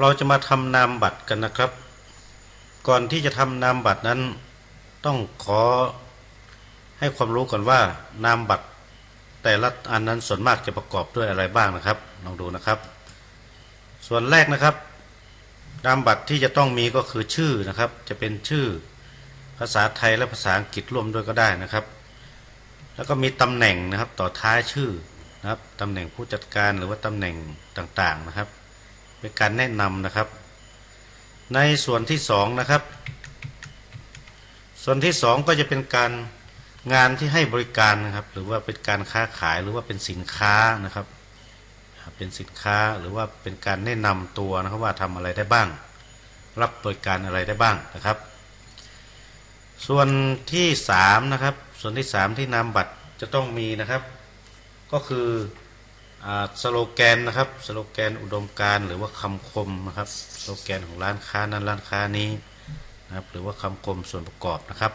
เราจะมาทำนามบัตรกันนะครับ ก่อนที่จะทำนามบัตรนั้น ต้องขอให้ความรู้ก่อนว่านามบัตร แต่ละอันนั้นส่วนมากจะประกอบด้วยอะไรบ้างนะครับลองดูนะครับ ส่วนแรกนะครับ นามบัตรที่จะต้องมีก็คือชื่อนะครับ จะเป็นชื่อภาษาไทยและภาษาอังกฤษร่วมด้วยก็ได้นะครับ แล้วก็มีตำแหน่งนะครับต่อท้ายชื่อนะครับตำแหน่งผู้จัดการหรือว่าตำแหน่งต่างๆนะครับ เป็นการแนะนำนะครับ ในส่วนที่สองนะครับ ส่วนที่สองก็จะเป็นการงานที่ให้บริการนะครับ หรือว่าเป็นการค้าขายหรือว่าเป็นสินค้านะครับ เป็นสินค้าหรือว่าเป็นการแนะนำตัวนะครับว่าทำอะไรได้บ้าง รับบริการอะไรได้บ้างนะครับ ส่วนที่สามนะครับส่วนที่สามที่นามบัตรจะต้องมีนะครับ ก็คือ สโลแกนนะครับสโลแกนอุดมการณ์หรือว่าคำคมนะครับสโลแกนของร้านค้านั้นร้านค้านี้นะครับหรือว่าคำคมส่วนประกอบนะครับ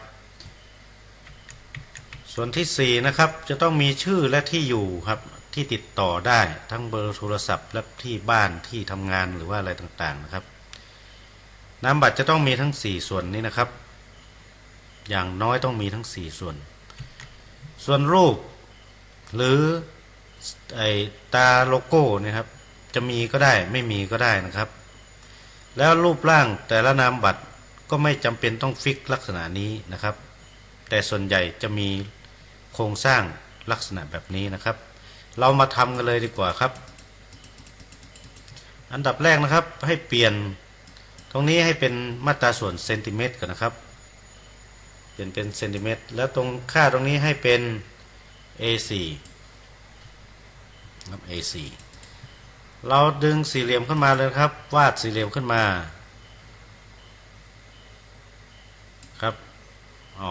ส่วนที่สี่นะครับจะต้องมีชื่อและที่อยู่ครับที่ติดต่อได้ทั้งเบอร์โทรศัพท์และที่บ้านที่ทำงานหรือว่าอะไรต่างๆนะครับนามบัตรจะต้องมีทั้งสี่ส่วนนี้นะครับ อย่างน้อยต้องมีทั้งสี่ส่วน ส่วนรูปหรือ ไอตาโลโก้นะครับ จะมีก็ได้ไม่มีก็ได้นะครับ แล้วรูปร่างแต่ละนามบัตรก็ไม่จำเป็นต้องฟิกลักษณะนี้นะครับ แต่ส่วนใหญ่จะมีโครงสร้างลักษณะแบบนี้นะครับ เรามาทำกันเลยดีกว่าครับ อันดับแรกนะครับให้เปลี่ยนตรงนี้ให้เป็นมาตราส่วนเซนติเมตรก่อนนะครับ เปลี่ยนเป็นเซนติเมตรแล้วตรงค่าตรงนี้ให้เป็น A4 ครับ A4 เราดึงสี่เหลี่ยมขึ้นมาเลยครับ วาดสี่เหลี่ยมขึ้นมา ครับอ๋อ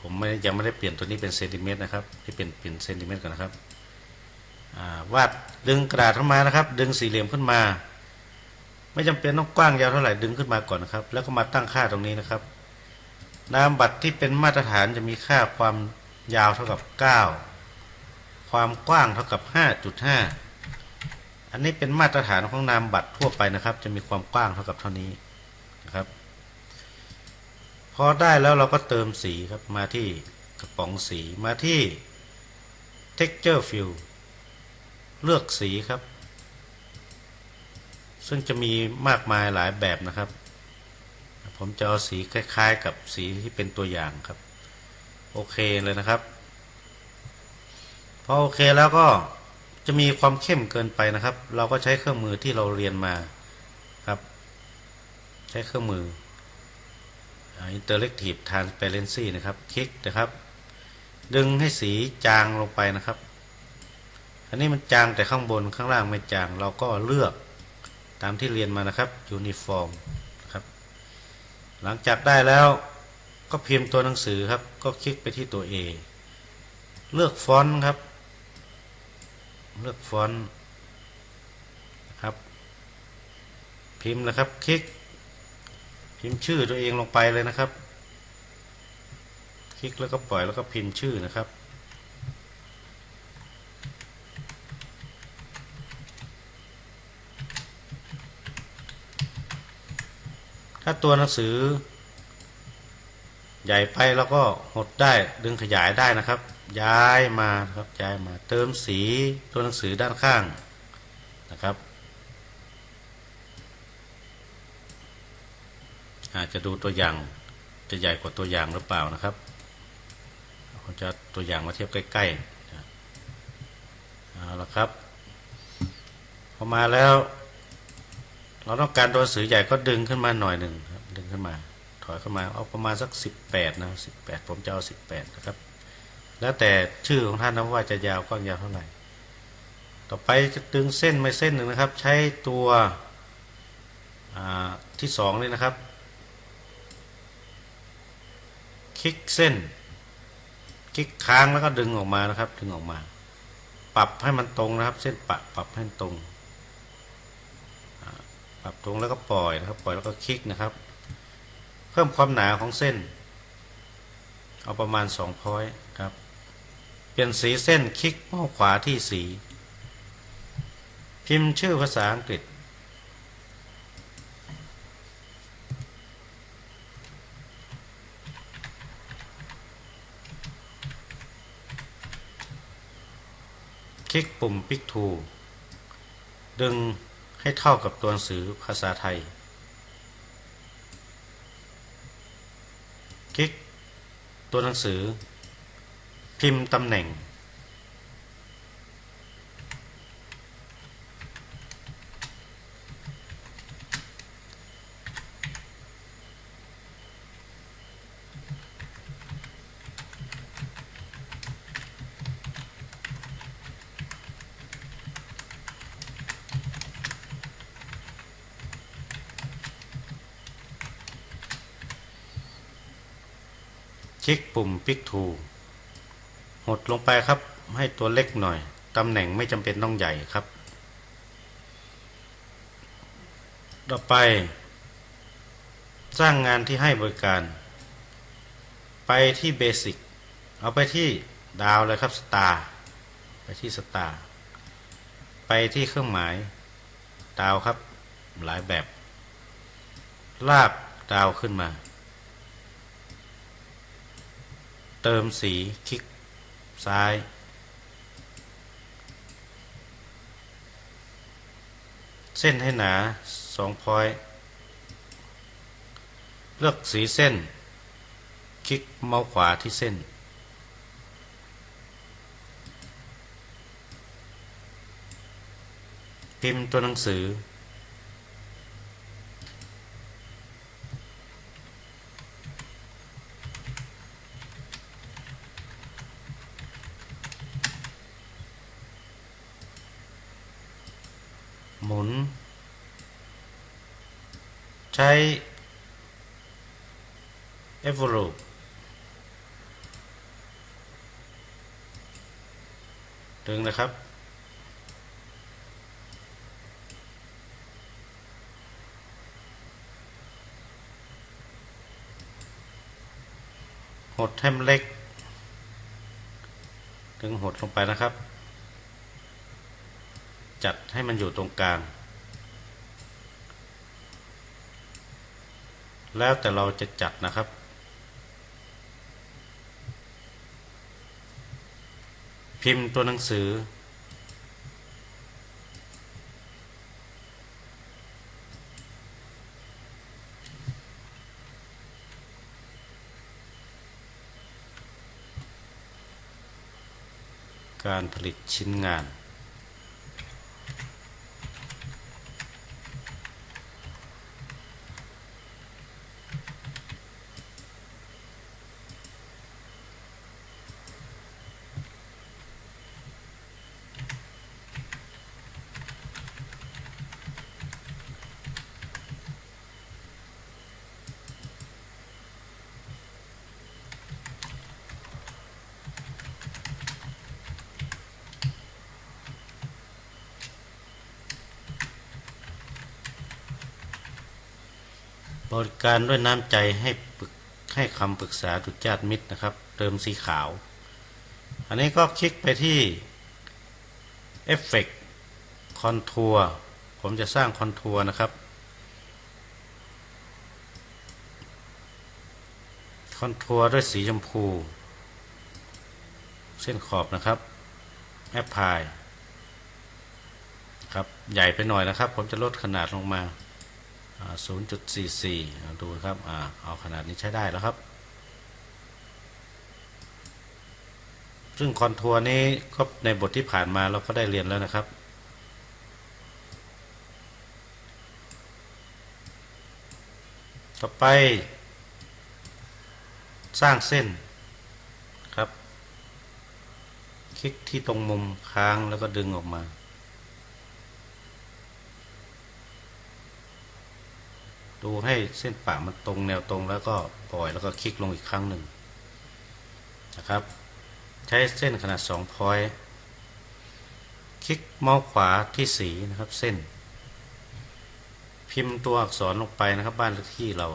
ผมไม่ยังไม่ได้เปลี่ยนตัวนี้เป็นเซนติเมตรนะครับที่เป็นเป็นเซนติเมตรก่อนนะครับวาดดึงกระดาษขึ้นมานะครับ ดึงสี่เหลี่ยมขึ้นมา ไม่จำเป็นต้องกว้างยาวเท่าไหร่ดึงขึ้นมาก่อนนะครับ แล้วก็มาตั้งค่าตรงนี้นะครับ นามบัตรที่เป็นมาตรฐานจะมีค่าความยาวเท่ากับ 9 ความกว้างเท่ากับ 5.5 อันนี้เป็นมาตรฐานของนามบัตรทั่วไปนะครับ จะมีความกว้างเท่ากับเท่านี้นะครับ พอได้แล้วเราก็เติมสีครับมาที่กระป๋องสีมาที่ texture fill เลือกสีครับ ซึ่งจะมีมากมายหลายแบบนะครับ ผมจะเอาสีคล้าย ๆ กับสีที่เป็นตัวอย่างครับ โอเคเลยนะครับ พอโอเคแล้วก็จะมีความเข้มเกินไปนะครับ เราก็ใช้เครื่องมือที่เราเรียนมาครับ ใช้เครื่องมือ Interactive Transparency นะครับ คลิกนะครับ ดึงให้สีจางลงไปนะครับ อันนี้มันจางแต่ข้างบนข้างล่างไม่จาง เราก็เลือกตามที่เรียนมานะครับ Uniform นะครับ หลังจากได้แล้วก็พิมพ์ตัวหนังสือครับ ก็คลิกไปที่ตัว A เลือกฟอนต์ครับ เลือกฟอนต์ครับ พิมพ์นะครับ คลิก พิมพ์ชื่อตัวเองลงไปเลยนะครับ คลิกแล้วก็ปล่อยแล้วก็พิมพ์ชื่อนะครับถ้าตัวหนังสือ ใหญ่ไปแล้วก็หดได้ดึงขยายได้นะครับ ย้ายมาครับย้ายมาเติมสีตัวหนังสือด้านข้างนะครับ อาจจะดูตัวอย่างจะใหญ่กว่าตัวอย่างหรือเปล่านะครับผมจะตัวอย่างมาเทียบใกล้ๆเอาละครับพอมาแล้ว เราต้องการตัวหนังสือใหญ่ก็ดึงขึ้นมาหน่อยหนึ่งครับดึงขึ้นมา ถอยเข้ามาเอาประมาณสักสิบแปดนะสิบแปดผมจะเอาสิบแปดนะครับ แล้วแต่ชื่อของท่านนะว่าจะยาวกว้างยาวเท่าไหร่ ต่อไปจะดึงเส้นไม่เส้นหนึ่งนะครับ ใช้ตัวที่สองนี่นะครับ คลิกเส้น คลิกค้างแล้วก็ดึงออกมานะครับ ดึงออกมา ปรับให้มันตรงนะครับ เส้นปะปรับให้ตรง ปรับตรงแล้วก็ปล่อยนะครับ ปล่อยแล้วก็คลิกนะครับ เพิ่มความหนาของเส้น เอาประมาณสองพอยครับ เป็นสีเส้นคลิกเมาส์ขวาที่สี พิมพ์ชื่อภาษาอังกฤษ คลิกปุ่มปิกทูดึงให้เท่ากับตัวหนังสือภาษาไทย คลิกตัวหนังสือ พิมพ์ตำแหน่ง คลิกปุ่ม Pick to หดลงไปครับ ให้ตัวเล็กหน่อยตำแหน่งไม่จำเป็นต้องใหญ่ครับ ต่อไป สร้างงานที่ให้บริการ ไปที่เบสิกเอาไปที่ดาวเลยครับสตาร์ไปที่สตาร์ไปที่เครื่องหมาย ดาวครับหลายแบบ ลากดาวขึ้นมา เติมสีคลิก ซ้าย เส้นให้หนาสองพอยเลือกสีเส้น คลิกเมาส์ขวาที่เส้น พิมพ์ตัวหนังสือ หมุน ใช้ e v o l u t e ดึงนะครับ หดให้มันเล็ก ดึงหดลงไปนะครับ จัดให้มันอยู่ตรงกลาง แล้วแต่เราจะจัดนะครับ พิมพ์ตัวหนังสือ การผลิตชิ้นงาน บริการด้วยน้ำใจให้ปึกให้คำปรึกษาดุจญาติมิตรนะครับ เติมสีขาว อันนี้ก็คลิกไปที่เอฟเฟกคอนทัวร์ผมจะสร้างคอนทัวร์นะครับคอนทัวร์ด้วยสีชมพู เส้นขอบนะครับแอปพลายครับใหญ่ไปหน่อยนะครับ ผมจะลดขนาดลงมา 0.44 ดูครับอเอาขนาดนี้ใช้ได้แล้วครับ ซึ่งคอนทัวร์นี้ก็ในบทที่ผ่านมาเราก็ได้เรียนแล้วนะครับ ต่อไป สร้างเส้นครับ คลิกที่ตรงมุมค้างแล้วก็ดึงออกมา ดูให้เส้นปะมันตรงแนวตรงแล้วก็ปล่อยแล้วก็คลิกลงอีกครั้งหนึ่งนะครับ ใช้เส้นขนาด2พอยต์คลิกเมาส์ขวาที่สีนะครับเส้น พิมพ์ตัวอักษรลงไปนะครับบ้านเลขที่เรา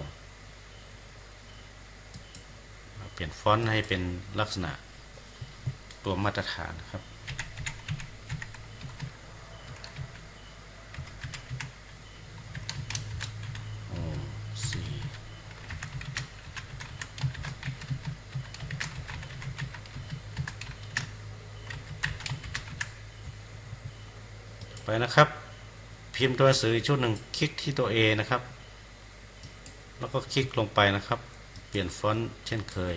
เปลี่ยนฟอนต์ให้เป็นลักษณะตัวมาตรฐานนะครับโอ้สี่ ไปนะครับ พิมพ์ตัวหนังสืออีกชุดหนึ่งคลิกที่ตัว A นะครับ แล้วก็คลิกลงไปนะครับ เปลี่ยนฟอนต์เช่นเคย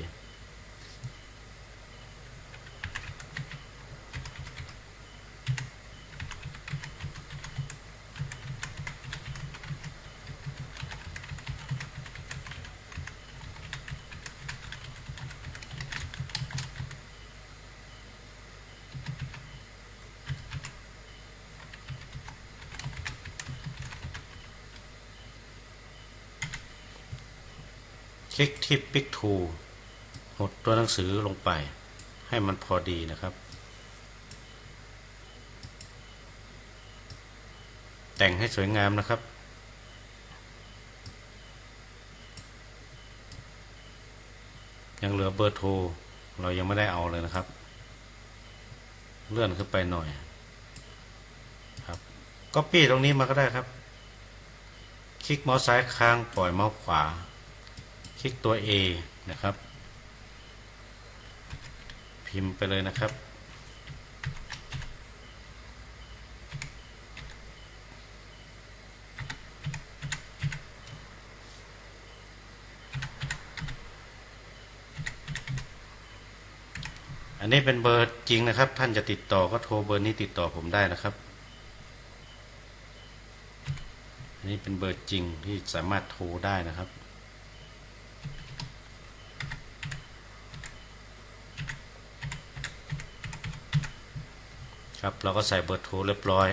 คลิกที่ Pick to หดตัวหนังสือลงไป ให้มันพอดีนะครับ แต่งให้สวยงามนะครับยังเหลือเบอร์โทรเรายังไม่ได้เอาเลยนะครับ เลื่อนขึ้นไปหน่อยครับก็ปี้ตรงนี้มาก็ได้ครับ คลิกเมาส์ซ้ายค้างปล่อยเมาส์ขวา คลิกตัว A นะครับ พิมพ์ไปเลยนะครับ อันนี้เป็นเบอร์จริงนะครับ ท่านจะติดต่อก็โทรเบอร์นี้ติดต่อผมได้นะครับอันนี้เป็นเบอร์จริงที่สามารถโทรได้นะครับ ครับ เราก็ใส่เบอร์โทรเรียบร้อย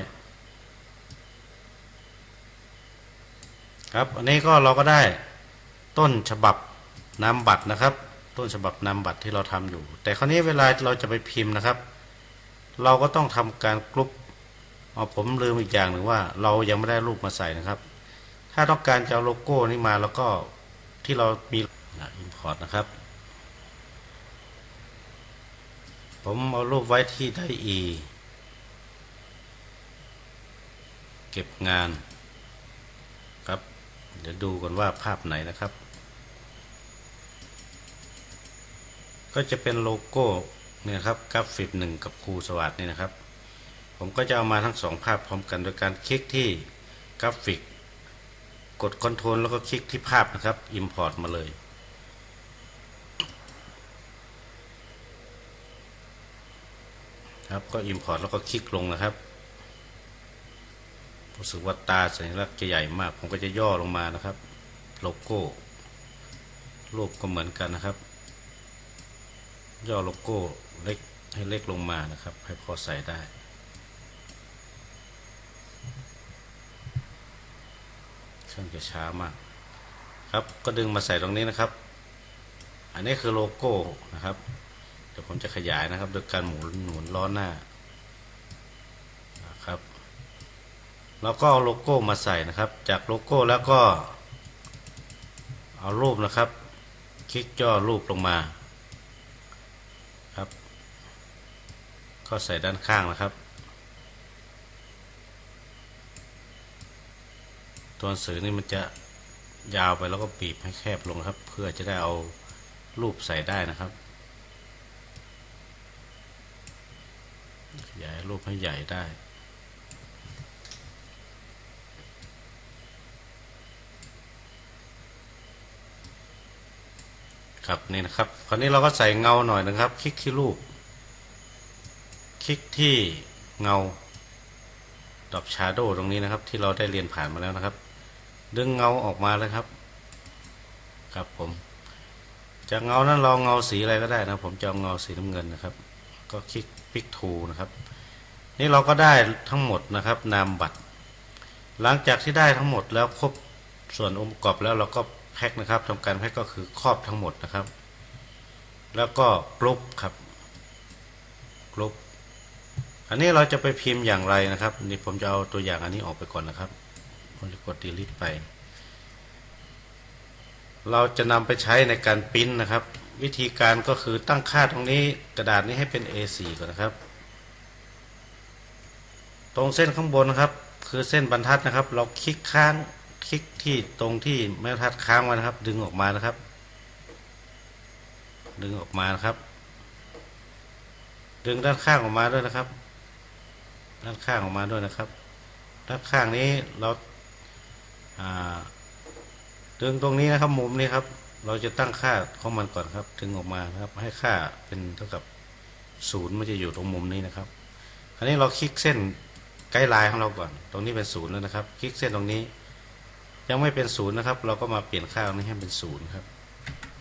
ครับ อันนี้ก็เราก็ได้ต้นฉบับนามบัตรนะครับ ต้นฉบับนามบัตรที่เราทำอยู่ แต่คราวนี้เวลาเราจะไปพิมพ์นะครับ เราก็ต้องทำการกรุ๊ปเอาผมลืมอีกอย่างหนึ่งว่า เรายังไม่ได้รูปมาใส่นะครับ ถ้าต้องการจะเอาโลโก้นี้มาแล้วก็ที่เรามีอินพอร์ตนะครับ ผมเอารูปไว้ที่ได้อี เก็บงานครับ เดี๋ยวดูกันว่าภาพไหนนะครับ ก็จะเป็นโลโก้เนี่ยครับกราฟิกหนึ่งกับครูสวัสดนี่นะครับ ผมก็จะเอามาทั้งสองภาพพร้อมกันโดยการคลิกที่กราฟิก กดคอนโทรลแล้วก็คลิกที่ภาพนะครับ Import มาเลยครับก็ Import แล้วก็คลิกลงนะครับ รู้สึกว่าตาสัญลักษณ์จะใหญ่มาก ผมก็จะย่อลงมานะครับ โลโก้ รูปก็เหมือนกันนะครับ ย่อโลโก้เล็กให้เล็กลงมานะครับ ให้พอใส่ได้เครื่องจะช้ามาก ครับก็ดึงมาใส่ตรงนี้นะครับ อันนี้คือโลโก้นะครับเดี๋ยวผมจะขยายนะครับโดยการหมุนหนุนล้อหน้านะครับ แล้วก็เอาโลโก้มาใส่นะครับ จากโลโก้แล้วก็ เอารูปนะครับ คลิกย่อรูปลงมาครับ ก็ใส่ด้านข้างนะครับ ตัวหนังสือนี่มันจะยาวไปแล้วก็บีบให้แคบลงครับ เพื่อจะได้เอารูปใส่ได้นะครับขยายรูปให้ใหญ่ได้ ครับนี่นะครับ คราวนี้เราก็ใส่เงาหน่อยนะครับ คลิกที่รูป คลิกที่เงาดอบชาร์โดตรงนี้นะครับ ที่เราได้เรียนผ่านมาแล้วนะครับ ดึงเงาออกมาเลยครับ ครับผม จากเงานั้นเราเงาสีอะไรก็ได้นะ ผมจะเอาเงาสีน้ำเงินนะครับ ก็คลิกพิกทูนะครับ นี่เราก็ได้ทั้งหมดนะครับ นามบัตร หลังจากที่ได้ทั้งหมดแล้วครบส่วนองค์ประกอบแล้วเราก็ พ็คนะครับทำการแพ็คก็คือครอบทั้งหมดนะครับ แล้วก็กรุ๊ปครับกรุ๊ปอันนี้เราจะไปพิมพ์อย่างไรนะครับนี่ผมจะเอาตัวอย่างอันนี้ออกไปก่อนนะครับผมจะกด delete ไป เราจะนำไปใช้ในการปริ้นนะครับ วิธีการก็คือตั้งค่าตรงนี้กระดาษนี้ให้เป็น A4 ก่อนนะครับ ตรงเส้นข้างบนนะครับ คือเส้นบรรทัดนะครับ เราคลิกค้าง คลิกที่ตรงที่ไม้ทัดค้างไว้นะครับ ดึงออกมานะครับ ดึงออกมานะครับ ดึงด้านข้างออกมาด้วยนะครับ ด้านข้างออกมาด้วยนะครับ ด้านข้างนี้เราดึงตรงนี้นะครับมุมนี้ครับ เราจะตั้งค่าของมันก่อนครับถึงออกมาครับ ให้ค่าเป็นเท่ากับศูนย์มันจะอยู่ตรงมุมนี้นะครับ คราวนี้เราคลิกเส้นไกด์ไลน์ของเราก่อน ตรงนี้เป็นศูนย์แล้วนะครับ คลิกเส้นตรงนี้ ยังไม่เป็นศูนย์นะครับ เราก็มาเปลี่ยนค่าตรงนี้ให้เป็นศูนย์ครับ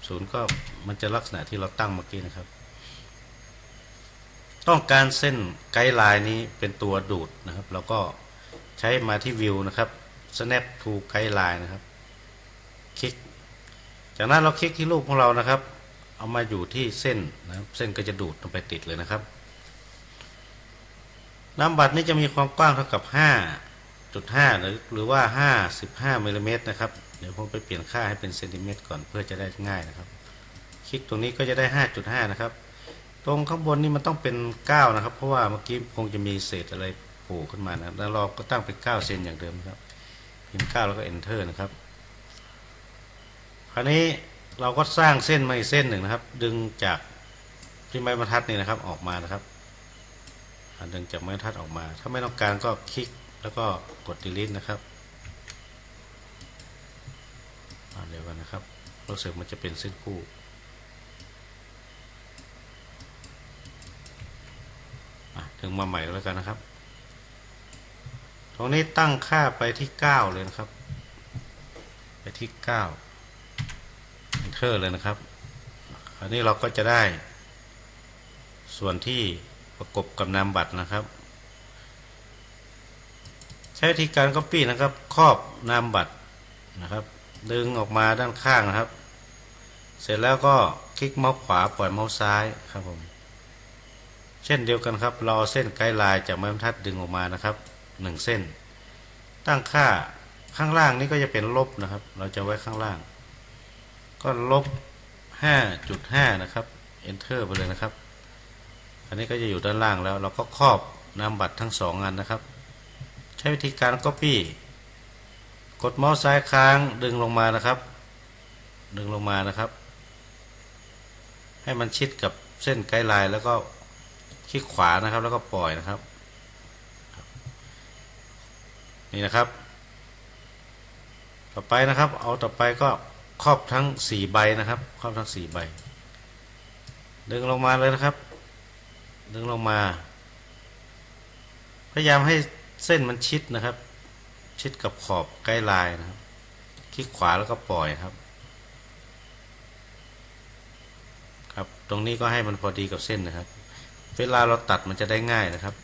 ศูนย์ก็มันจะลักษณะที่เราตั้งเมื่อกี้นะครับ ต้องการเส้นไกด์ไลน์นี้เป็นตัวดูดนะครับ เราก็ใช้มาที่วิวนะครับ snap to guideline นะครับ คลิก จากนั้นเราคลิกที่รูปของเรานะครับ เอามาอยู่ที่เส้นนะครับ เส้นก็จะดูดลงไปติดเลยนะครับน้ำบัตรนี้จะมีความกว้างเท่ากับ 5.5หรือหรือว่า55มิลลิเมตรนะครับ เดี๋ยวผมไปเปลี่ยนค่าให้เป็นเซนติเมตรก่อนเพื่อจะได้ง่ายนะครับ คลิกตรงนี้ก็จะได้5.5นะครับ ตรงข้างบนนี่มันต้องเป็น9นะครับ เพราะว่าเมื่อกี้คงจะมีเศษอะไรโผล่ขึ้นมานะครับแล้วเราก็ตั้งเป็น9เซนอย่างเดิมครับพิมพ์9แล้วก็ enter นะครับคราวนี้เราก็สร้างเส้นมาอีกเส้นหนึ่งนะครับ ดึงจากที่ไม้บรรทัดนี่นะครับออกมานะครับดึงจากไม้บรรทัดออกมา ถ้าไม่ต้องการก็คลิก แล้วก็กด delete นะครับเดี๋ยวกันนะครับรู้สึกมันจะเป็นเส้นคู่ถึงมาใหม่แล้วกันนะครับ ตรงนี้ตั้งค่าไปที่ 9 เลยนะครับ ไปที่ 9 enter เลยนะครับคราวนี้เราก็จะได้ส่วนที่ประกบกับนามบัตรนะครับ ช้วิธีการ copy นะครับ ครอบนามบัตรนะครับ ดึงออกมาด้านข้างนะครับ เสร็จแล้วก็คลิกเมาส์ขวาปล่อยเมาส์ซ้ายครับผมเช่นเดียวกันครับเราเอเส้นไกด์ไลน์จากไม้บรรทัดดึงออกมานะครับหนึ่งเส้น ตั้งค่าข้างล่างนี้ก็จะเป็นลบนะครับ เราจะไว้ข้างล่าง ก็ลบ 5.5 นะครับ enter ไปเลยนะครับ อันนี้ก็จะอยู่ด้านล่างแล้ว เราก็ครอบนามบัตรทั้งสองอันนะครับ ใช้วิธีการ copy กดเมาส์ซ้ายค้างดึงลงมานะครับ ดึงลงมานะครับ ให้มันชิดกับเส้นไกด์ไลน์แล้วก็คลิกขวานะครับ แล้วก็ปล่อยนะครับ นี่นะครับ ต่อไปนะครับ เอาต่อไปก็ครอบทั้งสี่ใบนะครับ ครอบทั้งสี่ใบ ดึงลงมาเลยนะครับ ดึงลงมา พยายามให้ เส้นมันชิดนะครับ ชิดกับขอบไกด์ไลน์นะครับ คลิกขวาแล้วก็ปล่อยครับ ครับ ตรงนี้ก็ให้มันพอดีกับเส้นนะครับ เวลาเราตัดมันจะได้ง่ายนะครับ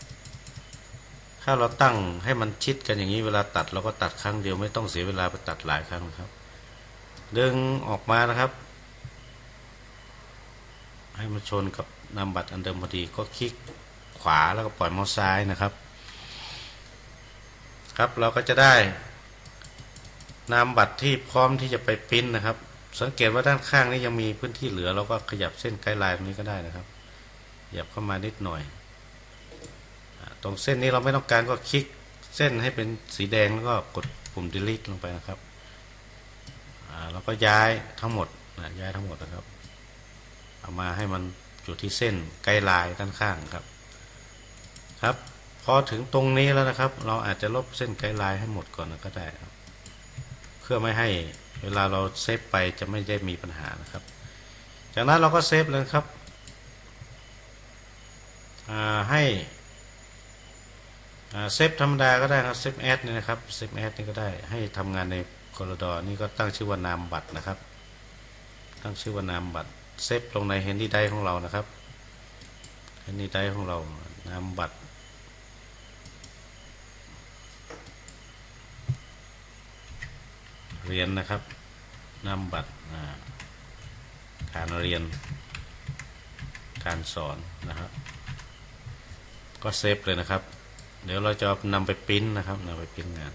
ถ้าเราตั้งให้มันชิดกันอย่างนี้เวลาตัดเราก็ตัดครั้งเดียวไม่ต้องเสียเวลาไปตัดหลายครั้งนะครับ ดึงออกมานะครับ ให้มันชนกับนามบัตรอันเดิมพอดีก็คลิกขวาแล้วก็ปล่อยเมาส์ซ้ายนะครับ ครับ เราก็จะได้นามบัตรที่พร้อมที่จะไปปริ้นนะครับ สังเกตว่าด้านข้างนี้ยังมีพื้นที่เหลือ เราก็ขยับเส้นไกด์ไลน์ตรงนี้ก็ได้นะครับขยับเข้ามานิดหน่อย ตรงเส้นนี้เราไม่ต้องการก็คลิกเส้นให้เป็นสีแดงแล้วก็กดปุ่ม delete ลงไปนะครับอ่าแล้วก็ย้ายทั้งหมดนะย้ายทั้งหมดนะครับ เอามาให้มันอยู่ที่เส้นไกด์ไลน์ด้านข้างครับครับ พอถึงตรงนี้แล้วนะครับ เราอาจจะลบเส้นไกด์ไลน์ให้หมดก่อนก็ได้ครับเพื่อไม่ให้เวลาเราเซฟไปจะไม่ได้มีปัญหานะครับ จากนั้นเราก็เซฟเลยครับให้เซฟธรรมดาก็ได้ครับเซฟแอดนี่นะครับเซฟแอดนี่ก็ได้ให้ทำงานในกรดอนี่ก็ตั้งชื่อว่านามบัตรนะครับ ตั้งชื่อว่านามบัตรเซฟลงใน Handy Drive ของเรานะครับ Handy Drive ของเรานามบัตร เรียนนะครับนำบัตรการเรียน การสอนนะครับ ก็เซฟเลยนะครับ เดี๋ยวเราจะนำไปปริ้นนะครับนำไปปริ้นงาน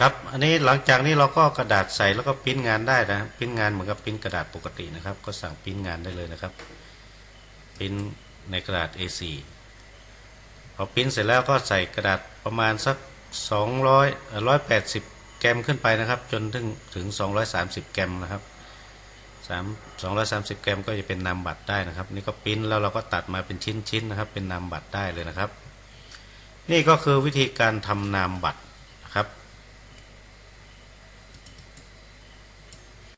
ครับ อันนี้หลังจากนี้เราก็กระดาษใส่แล้วก็ปริ้นงานได้นะปริ้นงานเหมือนกับปริ้นกระดาษปกตินะครับ ก็สั่งปริ้นงานได้เลยนะครับ ปริ้นในกระดาษ A4 พอปริ้นเสร็จแล้วก็ใส่กระดาษประมาณสัก 200 180 แกรมขึ้นไปนะครับ จนถึงถึง 230 แกรมนะครับสามสองร้อยสามสิบแกรมก็จะเป็นนามบัตรได้นะครับ นี่ก็ปริ้นแล้วเราก็ตัดมาเป็นชิ้นๆนะครับ เป็นนามบัตรได้เลยนะครับ นี่ก็คือวิธีการทำนามบัตร